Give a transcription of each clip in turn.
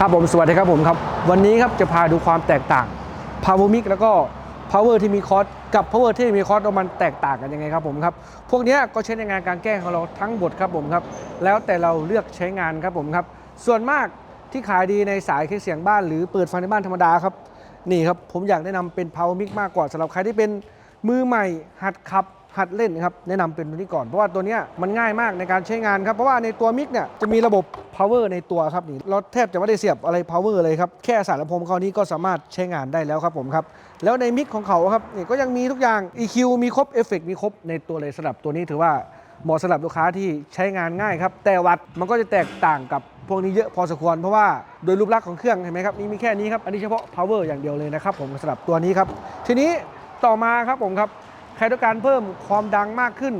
ครับผมสวัสดีครับผมครับ วันนี้ครับจะพาดูความแตกต่าง Power Mic แล้วก็ Power ที่มีคอร์สกับ Power ที่มีคอร์สมันแตกต่างกันยังไงครับผมครับพวกนี้ก็ใช้ในงานการแก้ของเราทั้งหมดครับผมครับ แล้วแต่เราเลือกใช้งานครับผมครับ ส่วนมากที่ขายดีในสายเครื่องเสียงบ้าน หรือเปิดฟังในบ้านธรรมดาครับนี่ครับผมอยากแนะนำเป็น Power Mic มากกว่าสำหรับใครที่เป็นมือใหม่หัดขับ หัดเล่นครับแนะนำเป็นตัวนี้ก่อนเพราะว่าตัวนี้มันง่ายมากในการใช้งานครับเพราะว่าในตัวมิกเนี่ยจะมีระบบ power ในตัวครับนี่เราแทบจะไม่ได้เสียบอะไร power เลยครับแค่สายลำโพงเขานี้ก็สามารถใช้งานได้แล้วครับผมครับแล้วในมิกของเขาครับนี่ก็ยังมีทุกอย่าง EQ มีครบเอฟเฟกมีครบในตัวเลยสำหรับตัวนี้ถือว่าเหมาะสำหรับลูกค้าที่ใช้งานง่ายครับ แต่วัดมันก็จะแตกต่างกับพวกนี้เยอะพอสมควรเพราะว่าโดยรูปลักษณ์ของเครื่องเห็นไหมครับนี่มีแค่นี้ครับอันนี้เฉพาะ power อย่างเดียวเลยนะครับผมสำหรับตัวนี้ครับทีนี้ต่อมาครับผมครับ ใครต้องการเพิ่มความดังมากขึ้น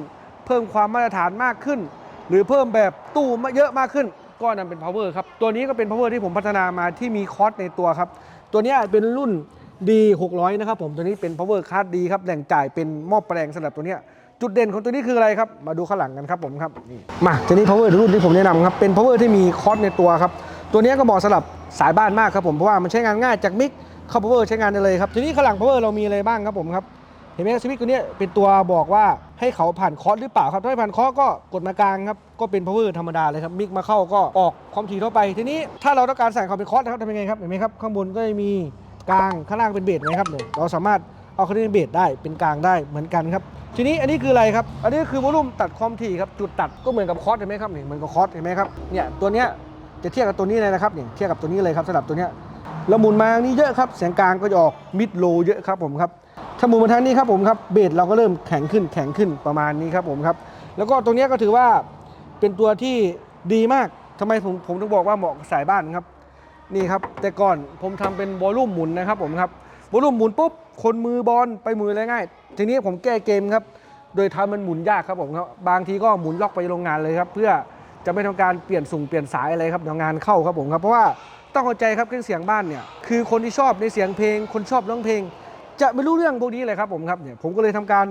เพิ่มความมาตรฐานมากขึ้น หรือเพิ่มแบบตู้มาเยอะมากขึ้น ก็นำเป็น power ครับ ตัวนี้ก็เป็น power ที่ผมพัฒนามาที่มีคอสในตัวครับ ตัวนี้เป็นรุ่น D 600 นะครับผม ตัวนี้เป็น power card D ครับแหล่งจ่ายเป็นหม้อแปลงสำหรับตัวนี้จุดเด่นของตัวนี้คืออะไรครับ มาดูข้างหลังกันครับผมครับนี่มาทีนี้ power รุ่นที่ผมแนะนำครับ เป็น power ที่มีคอสในตัวครับ ตัวนี้ก็เหมาะสำหรับสายบ้านมากครับผม เพราะว่ามันใช้งานง่ายจากมิกเข้า power ใช้งานได้เลยครับ ทีนี้ข้างหลัง power เรามีอะไรบ้างครับผมครับ เห็นไหมสวิตช์ตัวนี้เป็นตัวบอกว่าให้เขาผ่านคอร์สหรือเปล่าครับถ้าไม่ผ่านคอร์สก็กดมากลางครับก็เป็น power ธรรมดาเลยครับมิกมาเข้าก็ออกความถี่ทั่วไป ทีนี้ถ้าเราต้องการใส่ความเป็นคอร์สนะครับทำยังไงครับเห็นไหมครับข้างบนก็จะมีกลางข้างล่างเป็นเบสนะครับเนี่ยเราสามารถเอาข้างนี้เป็นเบสได้เป็นกลางได้เหมือนกันครับทีนี้อันนี้คืออะไรครับอันนี้คือวอลลุ่มตัดความถี่ครับจุดตัดก็เหมือนกับคอร์สเห็นไหมครับเนี่ยเหมือนกับคอร์สเห็นไหมครับเนี่ยตัวเนี้ยจะเทียบกับตัวนี้เลยนะครับเนี่ยเทียบกับตัวนี้เลยครับสำหรับตัวเนี้ยล้วหมุนมางนี้เยอะครับเสียงกลางก็จะออกมิดโลเยอะครับผมครับ ถ้าหมุนมาทางนี้ครับผมครับเบสเราก็เริ่มแข็งขึ้นแข็งขึ้นประมาณนี้ครับผมครับ แล้วก็ตรงนี้ก็ถือว่าเป็นตัวที่ดีมากทำไมผมผมถึงบอกว่าเหมาะกับสายบ้านครับนี่ครับ แต่ก่อนผมทำเป็นวอลลุ่มหมุนนะครับผมครับวอลลุ่มหมุนปุ๊บคนมือบอลไปมืออะไรง่าย ทีนี้ผมแก้เกมครับ โดยทำมันหมุนยากครับผมครับบางทีก็หมุนล็อกไปโรงงานเลยครับ เพื่อจะไม่ทำการเปลี่ยนสุ่งเปลี่ยนสายอะไรครับเดี๋ยวงานเข้าครับผมครับเพราะว่าต้องเข้าใจครับเครื่องเสียงบ้านเนี่ยคือคนที่ชอบในเสียงเพลง คนชอบร้องเพลง จะไม่รู้เรื่องพวกนี้เลยครับผมครับเนี่ยผมก็เลยทำการ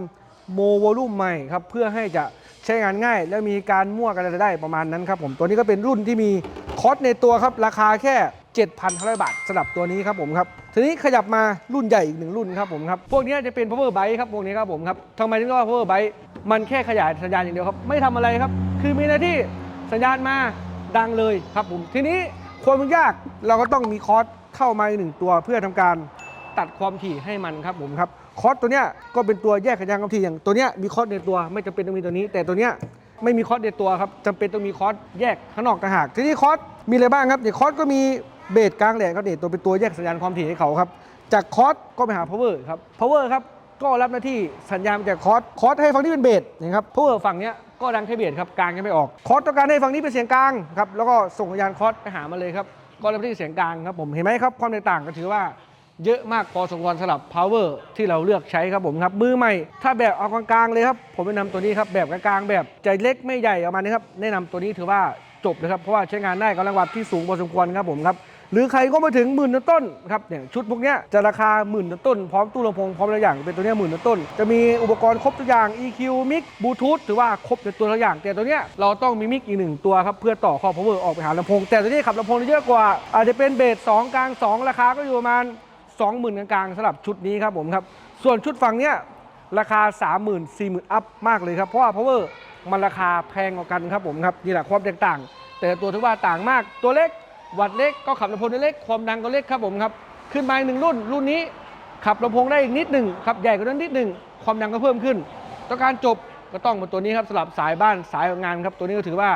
โมวอลุ่มใหม่ครับเพื่อให้จะใช้งานง่าย และมีการมั่วกันอะไรได้ประมาณนั้นครับผมตัวนี้ก็เป็นรุ่นที่มีคอสในตัวครับราคาแค่ 7,500 บาทสำหรับตัวนี้ครับผมครับทีนี้ขยับมารุ่นใหญ่อีกหนึ่งรุ่นครับผมครับพวกนี้จะเป็น power byte ครับพวกนี้ครับผมครับทำไมถึงเรียกว่า power byte มันแค่ขยายสัญญาณอย่างเดียวครับไม่ทำอะไรครับ คือมีหน้าที่สัญญาณมาดังเลยครับผมทีนี้ความยากเราก็ต้องมีคอสเข้ามาอีกหนึ่งตัวเพื่อทำการ ตัดความถี่ให้มันครับผมครับคอร์สตัวเนี้ยก็เป็นตัวแยกสัญญาณความถี่อย่างตัวเนี้ยมีคอร์สในตัวไม่จำเป็นต้องมีตัวนี้ แต่ตัวเนี้ยไม่มีคอร์สในตัวครับจำเป็นต้องมีคอร์สแยกข้างนอกต่างหากทีนี้คอร์สมีอะไรบ้างครับเนี่ยคอร์สก็มีเบสกลางแหลกครับเนี่ยตัวเป็นตัวแยกสัญญาณความถี่ให้เขาครับจากคอร์สก็ไปหา power ครับ power ครับก็รับหน้าที่สัญญาณจากคอร์สคอร์สให้ฝั่งนี้เป็นเบสนะครับ power ฝั่งเนี้ยก็ดังแค่เบสครับกลางยังไม่ออกคอร์สต้องการให้ฝั่งนี้เป็นเสียงกลางครับแล้วก็ส่งสัญญาณคอสไปหามาเลยครับก็รับหน้าที่เสียงกลางครับผมเห็นไหมครับความแตกต่างก็ถือว่า เยอะมากพอสมควรสำหรับ power ที่เราเลือกใช้ครับผมครับมือใหม่ ถ้าแบบเอากลางๆเลยครับ ผมแนะนำตัวนี้ครับแบบกลางๆแบบใจเล็กไม่ใหญ่ประมาณนี้ครับแนะนำตัวนี้ถือว่าจบเลยครับเพราะว่าใช้งานได้กำลังวัดที่สูงพอสมควรครับผมครับหรือใครก็มาถึงหมื่นต้นครับเนี่ยชุดพวกนี้จะราคาหมื่นต้นพร้อมตู้ลำโพงพร้อมอะไรอย่างเป็นตัวเนี้ยหมื่นต้น จะมีอุปกรณ์ครบทุกอย่าง EQ มิกบลูทูธถือว่าครบในตัวทุกอย่าง แต่ตัวเนี้ยเราต้องมีมิกอีกหนึ่งตัวครับเพื่อต่อข้อ power ออกไปหาลำโพงแต่ตัวนี้ขับลำโพงได้เยอะกว่า อาจจะเป็นเบส2กลาง 2 ราคาก็อยู่ประมาณ 20,000 กลางๆสำหรับชุดนี้ครับผมครับส่วนชุดฝั่งเนี้ยราคา 30,000 40,000 อัพมากเลยครับ เพราะว่า power มันราคาแพงกว่ากันครับผมครับนี่แหละความแตกต่าง แต่ตัวถือว่าต่างมากตัวเล็กวัดเล็กก็ขับลำโพงได้เล็กความดังก็เล็กครับผมครับขึ้นมาอีกหนึ่งรุ่น รุ่นนี้ขับลำโพงได้อีกนิดหนึ่งครับใหญ่กว่านั้นนิดหนึ่งความดังก็เพิ่มขึ้นต้องการจบก็ต้องมาตัวนี้ครับสำหรับสายบ้านสายงานครับตัวนี้ก็ถือว่า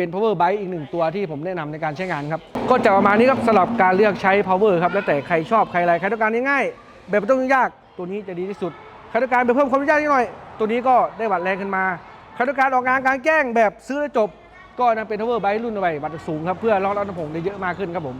เป็น power bike อีกหนึ่งตัวที่ผมแนะนำในการใช้งานครับ ก็จะประมาณนี้ครับสำหรับการเลือกใช้ power ครับแล้วแต่ใครชอบใครอะไรใครต้องการง่ายๆแบบไม่ต้องยุ่งยากตัวนี้จะดีที่สุดใครต้องการไปเพิ่มความยากนิดหน่อย ตัวนี้ก็ได้วัดแรงขึ้นมาใครต้องการออกงานกลารแจ้งแบบซื้อแล้วจบ ก็นำเป็น power bike รุ่นใหม่วัดสูงครับเพื่อรองรับลำโพงได้เยอะมากขึ้นครับผม